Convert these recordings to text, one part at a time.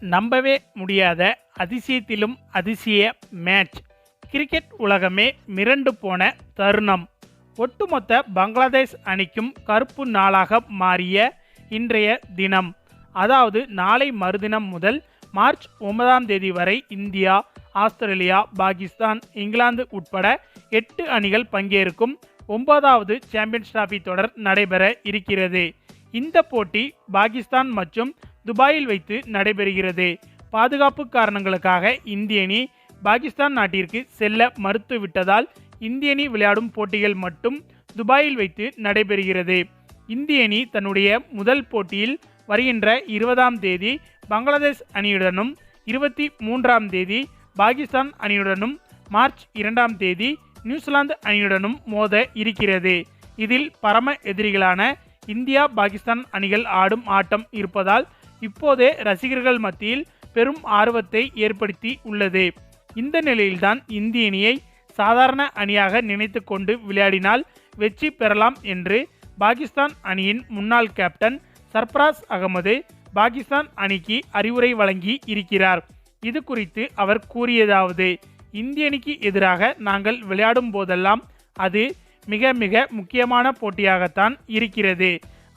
நம்பவே முடியாத அதிசயத்திலும் அதிசய மேட்ச் கிரிக்கெட் உலகமே மிரண்டு போன தருணம். ஒட்டுமொத்த பங்களாதேஷ் அணிக்கும் கருப்பு நாளாக மாறிய இன்றைய தினம். அதாவது நாளை மறுதினம் முதல் மார்ச் ஒன்பதாம் தேதி வரை இந்தியா ஆஸ்திரேலியா பாகிஸ்தான் இங்கிலாந்து உட்பட எட்டு அணிகள் பங்கேற்கும் ஒன்பதாவது சாம்பியன்ஸ் டிராபி தொடர் நடைபெற இருக்கிறது. இந்த போட்டி பாகிஸ்தான் மற்றும் துபாயில் வைத்து நடைபெறுகிறது. பாதுகாப்பு காரணங்களுக்காக இந்திய அணி பாகிஸ்தான் நாட்டிற்கு செல்ல மறுத்துவிட்டதால் இந்திய அணி விளையாடும் போட்டிகள் மட்டும் துபாயில் வைத்து நடைபெறுகிறது. இந்திய அணி தன்னுடைய முதல் போட்டியில் வருகின்ற இருபதாம் தேதி பங்களாதேஷ் அணியுடனும் இருபத்தி மூன்றாம் தேதி பாகிஸ்தான் அணியுடனும் மார்ச் இரண்டாம் தேதி நியூசிலாந்து அணியுடனும் மோத இருக்கிறது. இதில் பரம எதிரிகளான இந்தியா பாகிஸ்தான் அணிகள் ஆடும் ஆட்டம் இருப்பதால் இப்போதே ரசிகர்கள் மத்தியில் பெரும் ஆர்வத்தை ஏற்படுத்தி உள்ளது. இந்த நிலையில்தான் இந்திய அணியை சாதாரண அணியாக நினைத்து கொண்டு விளையாடினால் வெற்றி பெறலாம் என்று பாகிஸ்தான் அணியின் முன்னாள் கேப்டன் சர்பராஸ் அகமது பாகிஸ்தான் அணிக்கு அறிவுரை வழங்கி இருக்கிறார். இது குறித்து அவர் கூறியதாவது இந்திய அணிக்கு எதிராக நாங்கள் விளையாடும் போதெல்லாம் அது மிக மிக முக்கியமான போட்டியாகத்தான் இருக்கிறது.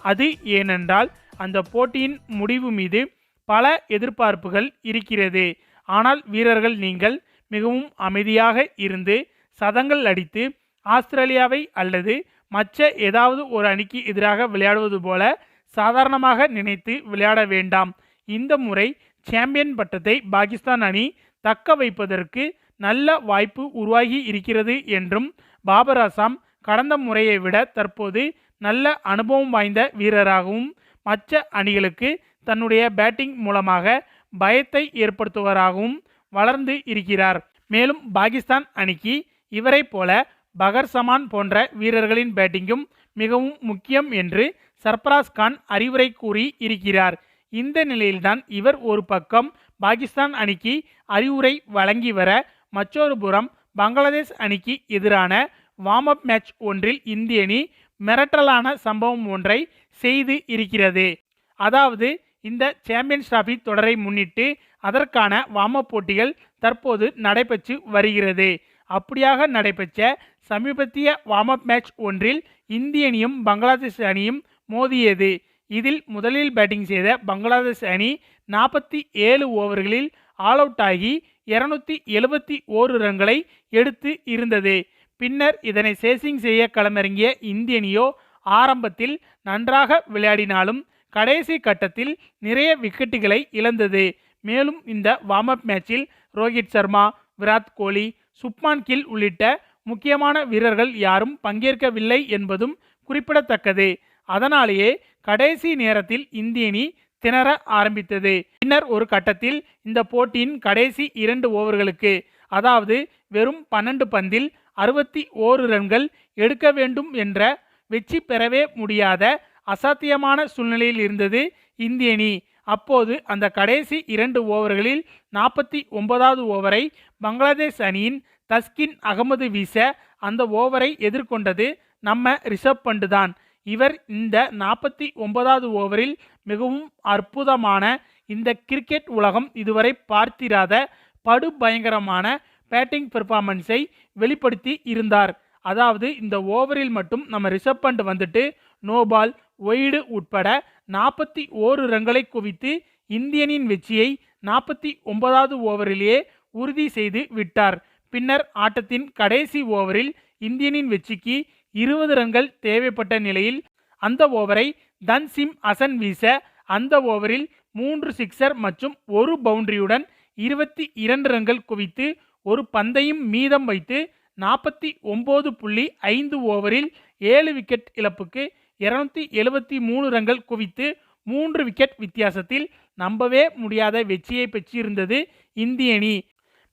அது ஏனென்றால் அந்த போட்டியின் முடிவு மீது பல எதிர்பார்ப்புகள் இருக்கிறது. ஆனால் வீரர்கள் நீங்கள் மிகவும் அமைதியாக இருந்து சதங்கள் அடித்து ஆஸ்திரேலியாவை அல்லது மற்ற ஏதாவது ஒரு அணிக்கு எதிராக விளையாடுவது போல சாதாரணமாக நினைத்து விளையாட வேண்டாம். இந்த முறை சாம்பியன் பட்டத்தை பாகிஸ்தான் அணி தக்க வைப்பதற்கு நல்ல வாய்ப்பு உருவாகி இருக்கிறது என்றும் பாபர் அசாம் கடந்த முறையை விட தற்போது நல்ல அனுபவம் வாய்ந்த வீரராகவும் மற்ற அணிகளுக்கு தன்னுடைய பேட்டிங் மூலமாக பயத்தை ஏற்படுத்துவராகவும் வளர்ந்து இருக்கிறார். மேலும் பாகிஸ்தான் அணிக்கு இவரைப் போல பகர் சமான் போன்ற வீரர்களின் பேட்டிங்கும் மிகவும் முக்கியம் என்று சர்பராஸ் கான் அறிவுரை கூறி இருக்கிறார். இந்த நிலையில்தான் இவர் ஒரு பக்கம் பாகிஸ்தான் அணிக்கு அறிவுரை வழங்கி வர மற்றொரு புறம் பங்களாதேஷ் அணிக்கு எதிரான வார்ம் அப் மேட்ச் ஒன்றில் இந்திய அணி மிரட்டலான சம்பவம் ஒன்றை செய்து இருக்கிறது. அதாவது இந்த சாம்பியன்ஸ் டிராஃபி தொடரை முன்னிட்டு அதற்கான வாம போட்டிகள் தற்போது நடைபெற்று வருகிறது. அப்படியாக நடைபெற்ற சமீபத்திய வார்ம் அப் மேட்ச் ஒன்றில் இந்திய அணியும் பங்களாதேஷ் அணியும் மோதியது. இதில் முதலில் பேட்டிங் செய்த பங்களாதேஷ் அணி நாற்பத்தி ஏழு ஓவர்களில் ஆல் அவுட் ஆகி இருநூத்தி எழுபத்தி ஓரு ரன்களை எடுத்து இருந்தது. பின்னர் இதனை சேசிங் செய்ய களமிறங்கிய இந்திய அணியோ ஆரம்பத்தில் நன்றாக விளையாடினாலும் கடைசி கட்டத்தில் நிறைய விக்கெட்டுகளை இழந்தது. மேலும் இந்த வார்ம் அப் மேட்சில் ரோஹித் சர்மா விராட் கோலி சுப்மான் கில் உள்ளிட்ட முக்கியமான வீரர்கள் யாரும் பங்கேற்கவில்லை என்பதும் குறிப்பிடத்தக்கது. அதனாலேயே கடைசி நேரத்தில் இந்திய அணி திணற ஆரம்பித்தது. பின்னர் ஒரு கட்டத்தில் இந்த போட்டியின் கடைசி இரண்டு ஓவர்களுக்கு அதாவது வெறும் பன்னெண்டு பந்தில் அறுபத்தி ஓரு ரன்கள் எடுக்க வேண்டும் என்ற வெற்றி பெறவே முடியாத அசாத்தியமான சூழ்நிலையில் இருந்தது இந்திய அணி. அப்போது அந்த கடைசி இரண்டு ஓவர்களில் நாற்பத்தி ஒன்பதாவது ஓவரை பங்களாதேஷ் அணியின் தஸ்கின் அகமது வீச அந்த ஓவரை எதிர்கொண்டது நம்ம ரிஷப் பண்டு தான். இவர் இந்த நாற்பத்தி ஒன்பதாவது ஓவரில் மிகவும் அற்புதமான இந்த கிரிக்கெட் உலகம் இதுவரை பார்த்திராத படுபயங்கரமான பேட்டிங் பெர்ஃபார்மன்ஸை வெளிப்படுத்தி இருந்தார். அதாவது இந்த ஓவரில் மட்டும் நம்ம ரிஷப் பண்ட் வந்துட்டு நோபால் ஒய்டு உட்பட நாற்பத்தி ஓரு ரன்களை குவித்து இந்தியனின் வெற்றியை நாற்பத்தி ஒன்பதாவது ஓவரிலேயே உறுதி செய்து விட்டார். பின்னர் ஆட்டத்தின் கடைசி ஓவரில் இந்தியனின் வெற்றிக்கு இருபது ரன்கள் தேவைப்பட்ட நிலையில் அந்த ஓவரை தன்சிம் அசன் வீச அந்த ஓவரில் மூன்று சிக்ஸர் மற்றும் ஒரு பவுண்டரியுடன் இருபத்தி இரண்டு ரன்கள் குவித்து ஒரு பந்தையும் மீதம் வைத்து நாற்பத்தி ஒம்பது புள்ளி ஐந்து ஓவரில் ஏழு விக்கெட் இழப்புக்கு இருநூத்தி எழுபத்தி மூணு ரன்கள் குவித்து மூன்று விக்கெட் வித்தியாசத்தில் நம்பவே முடியாத வெற்றியை பெற்றிருந்தது இந்திய அணி.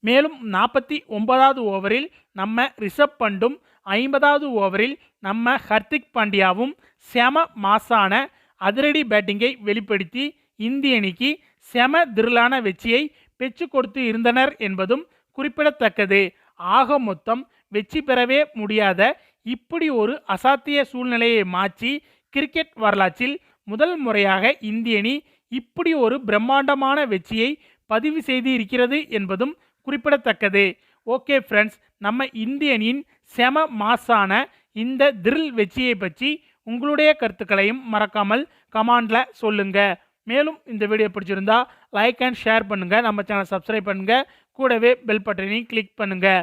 மேலும் நாற்பத்தி ஒன்பதாவது ஓவரில் நம்ம ரிஷப் பண்டும் ஐம்பதாவது ஓவரில் நம்ம ஹர்திக் பாண்டியாவும் செம மாசான அதிரடி பேட்டிங்கை வெளிப்படுத்தி இந்திய அணிக்கு செம திரளான வெற்றியை பெற்று கொடுத்து இருந்தனர் என்பதும் குறிப்பிடத்தக்கது. ஆக மொத்தம் வெற்றி பெறவே முடியாத இப்படி ஒரு அசாத்திய சூழ்நிலையை மாற்றி கிரிக்கெட் வரலாற்றில் முதல் முறையாக இந்திய அணி இப்படி ஒரு பிரம்மாண்டமான வெற்றியை பதிவு செய்து இருக்கிறது என்பதும் குறிப்பிடத்தக்கது. ஓகே ஃப்ரெண்ட்ஸ் நம்ம இந்தியனின் செம மாசான இந்த திரில் வெற்றியை பற்றி உங்களுடைய கருத்துக்களையும் மறக்காமல் கமாண்டில் சொல்லுங்கள் மேலும் இந்த வீடியோ பிடிச்சிருந்தா லைக் அண்ட் ஷேர் பண்ணுங்கள் நம்ம சேனல் சப்ஸ்கிரைப் பண்ணுங்கள் கூடவே பெல் பட்டனையும் கிளிக் பண்ணுங்கள்